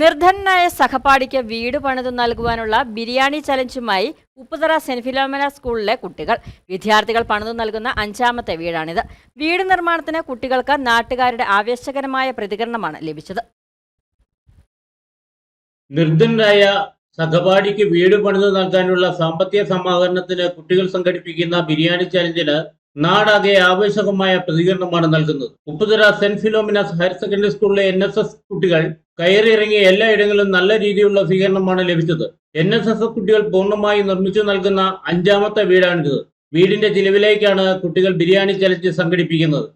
നിർധനനായ സഹപാഠിക്ക് വീട് പണിതു നൽകുവാനുള്ള ബിരിയാണി ചലഞ്ചുമായി ഉപ്പുതറ സെന്റ് ഫിലോമന സ്കൂളിലെ കുട്ടികൾ. വിദ്യാർത്ഥികൾ പണിതു നൽകുന്ന അഞ്ചാമത്തെ വീടാണിത്. വീട് നിർമ്മാണത്തിന് കുട്ടികൾക്ക് നാട്ടുകാരുടെ ആവേശകരമായ പ്രതികരണമാണ് ലഭിച്ചത്. നിർധനായ സഹപാഠിക്ക് വീട് പണിത് നൽകാനുള്ള സാമ്പത്തിക സമാഹരണത്തിന് കുട്ടികൾ സംഘടിപ്പിക്കുന്ന ബിരിയാണി ചലഞ്ചിന് നാടാകെ ആവേശകമായ പ്രതികരണമാണ് നൽകുന്നത്. Upputhara saint Philomena's higher secondary സ്കൂളിലെ എൻ എസ് എസ് കുട്ടികൾ കയറിയിറങ്ങിയ എല്ലായിടങ്ങളിലും നല്ല രീതിയിലുള്ള സ്വീകരണമാണ് ലഭിച്ചത്. എൻ എസ് എസ് കുട്ടികൾ പൂർണമായി നിർമ്മിച്ചു നൽകുന്ന അഞ്ചാമത്തെ വീടാണിത്. വീടിന്റെ ചിലവിലേക്കാണ് കുട്ടികൾ ബിരിയാണി ചലഞ്ച് സംഘടിപ്പിക്കുന്നത്.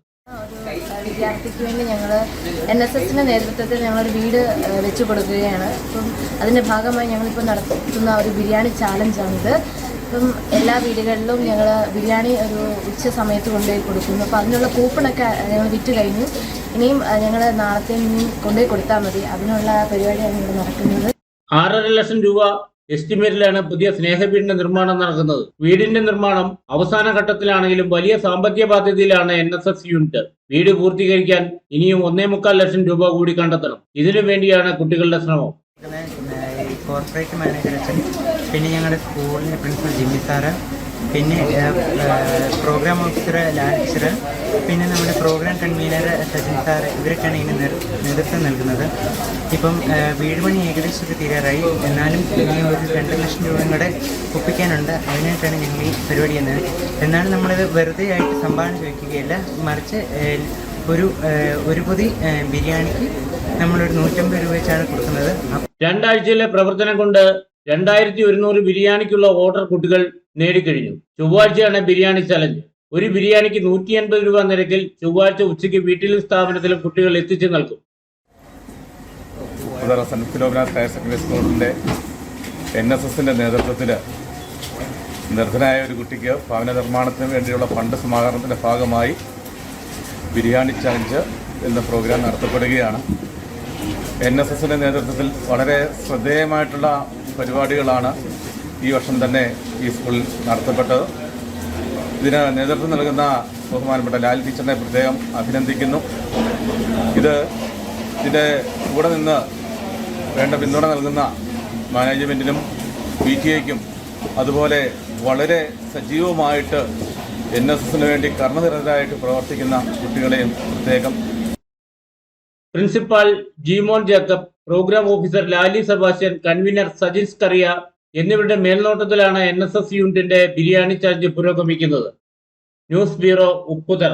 വിദ്യാർത്ഥിക്ക് വേണ്ടി ഞങ്ങൾ എൻ എസ് എസിന്റെ നേതൃത്വത്തിൽ ഞങ്ങളൊരു വീട് വെച്ചു കൊടുക്കുകയാണ്. അപ്പം അതിന്റെ ഭാഗമായി ഞങ്ങളിപ്പോൾ നടത്തുന്ന ഒരു ബിരിയാണി ചാലഞ്ചാണിത്. ഇപ്പം എല്ലാ വീടുകളിലും ഞങ്ങൾ ബിരിയാണി ഒരു ഉച്ച സമയത്ത് കൊണ്ടുപോയി കൊടുക്കുന്നു. അപ്പോൾ അതിനുള്ള കൂപ്പണൊക്കെ ഞങ്ങൾ വിറ്റ് കഴിഞ്ഞു. ഇനിയും ഞങ്ങൾ നാളത്തെ ഇനിയും കൊണ്ടുപോയി കൊടുത്താൽ മതി. അതിനുള്ള പരിപാടിയാണ് ഇവിടെ നടക്കുന്നത്. ആറര ലക്ഷം രൂപ എസ്റ്റിമേറ്റിലാണ് പുതിയ സ്നേഹവീടിന്റെ നിർമ്മാണം നടക്കുന്നത്. വീടിന്റെ നിർമ്മാണം അവസാന ഘട്ടത്തിലാണെങ്കിലും വലിയ സാമ്പത്തിക ബാധ്യതയിലാണ് എൻ എസ് എസ് യൂണിറ്റ്. വീട് പൂർത്തീകരിക്കാൻ ഇനിയും ഒന്നേ മുക്കാൽ ലക്ഷം രൂപ കൂടി കണ്ടെത്തണം. ഇതിനു വേണ്ടിയാണ് കുട്ടികളുടെ ശ്രമം. കോർപ്പറേറ്റ് മാനേജർ അച്ഛൻ പിന്നെ ഞങ്ങളുടെ സ്കൂളിലെ പ്രിൻസിപ്പൽ ജിമ്മി സാറ് പിന്നെ പ്രോഗ്രാം ഓഫീസർ ലാൽ ടീച്ചർ പിന്നെ നമ്മുടെ പ്രോഗ്രാം കൺവീനർ സജിൻ സാർ ഇവരൊക്കെയാണ് ഇതിന് നേതൃത്വം നൽകുന്നത്. ഇപ്പം വീട് പണി ഏകദേശം ഒക്കെ തീരാറായി. എന്നാലും ഇനി ഒരു രണ്ട് ലക്ഷം രൂപയും കൂടെ ഒപ്പിക്കാനുണ്ട്. അതിനായിട്ടാണ് ഞങ്ങൾ ഈ പരിപാടി ചെയ്യുന്നത്. എന്നാലും നമ്മളിത് വെറുതെ ആയിട്ട് സംഭാവന ചോദിക്കുകയല്ല. മറിച്ച് ഒരു ഒരു പൊതി ബിരിയാണിക്ക് നമ്മളൊരു നൂറ്റമ്പത് രൂപ വെച്ചാണ് കൊടുക്കുന്നത് രണ്ടാഴ്ചയിലെ പ്രവർത്തനം കൊണ്ട് രണ്ടായിരത്തി ഒരുന്നൂറ് ബിരിയാണിക്കുള്ള ഓർഡർ കുട്ടികൾ നേടിക്കഴിഞ്ഞു. ചൊവ്വാഴ്ചയാണ് ബിരിയാണി ചലഞ്ച്. ഒരു ബിരിയാണിക്ക് നൂറ്റി അൻപത് രൂപ നിരക്കിൽ ചൊവ്വാഴ്ച ഉച്ചയ്ക്ക് വീട്ടിലും സ്ഥാപനത്തിലും കുട്ടികൾ എത്തിച്ചു നൽകും. സ്കൂളിന്റെ സെന്റ് ഫിലോമിനാസ് ഹയർ സെക്കൻഡറി സ്കൂളിന്റെ എൻ എസ് എസിന്റെ നേതൃത്വത്തിൽ നിർധനായ ഒരു കുട്ടിക്ക് ഭവന നിർമ്മാണത്തിന് വേണ്ടിയുള്ള ഫണ്ട് സമാഹരണത്തിന്റെ ഭാഗമായി ബിരിയാണി ചലഞ്ച് എന്ന പ്രോഗ്രാം നടത്തപ്പെടുകയാണ്. എൻ എസ് എസിന്റെ നേതൃത്വത്തിൽ വളരെ ശ്രദ്ധേയമായിട്ടുള്ള പരിപാടികളാണ് ഈ വർഷം തന്നെ ഈ സ്കൂളിൽ നടത്തപ്പെട്ടത്. ഇതിന് നേതൃത്വം നൽകുന്ന ബഹുമാനപ്പെട്ട ലാൽ ടീച്ചറിനെ പ്രത്യേകം അഭിനന്ദിക്കുന്നു. ഇത് ഇതിന്റെ കൂടെ നിന്ന് വേണ്ട പിന്തുണ നൽകുന്ന മാനേജ്മെന്റിനും പി ടി എക്കും അതുപോലെ വളരെ സജീവമായിട്ട് എൻ എസ് എസിന് വേണ്ടി കർമ്മനിരതരായിട്ട് പ്രവർത്തിക്കുന്ന കുട്ടികളെയും പ്രത്യേകം principal Jimon Jacob programme officer Lali Sebastian convener Sajin Kariya എന്നിവരുടെ മേൽനോട്ടത്തിലാണ് എൻ എസ് എസ് യൂണിറ്റിന്റെ ബിരിയാണി ചാർജ് പുരോഗമിക്കുന്നത്. News bureau Upputhara.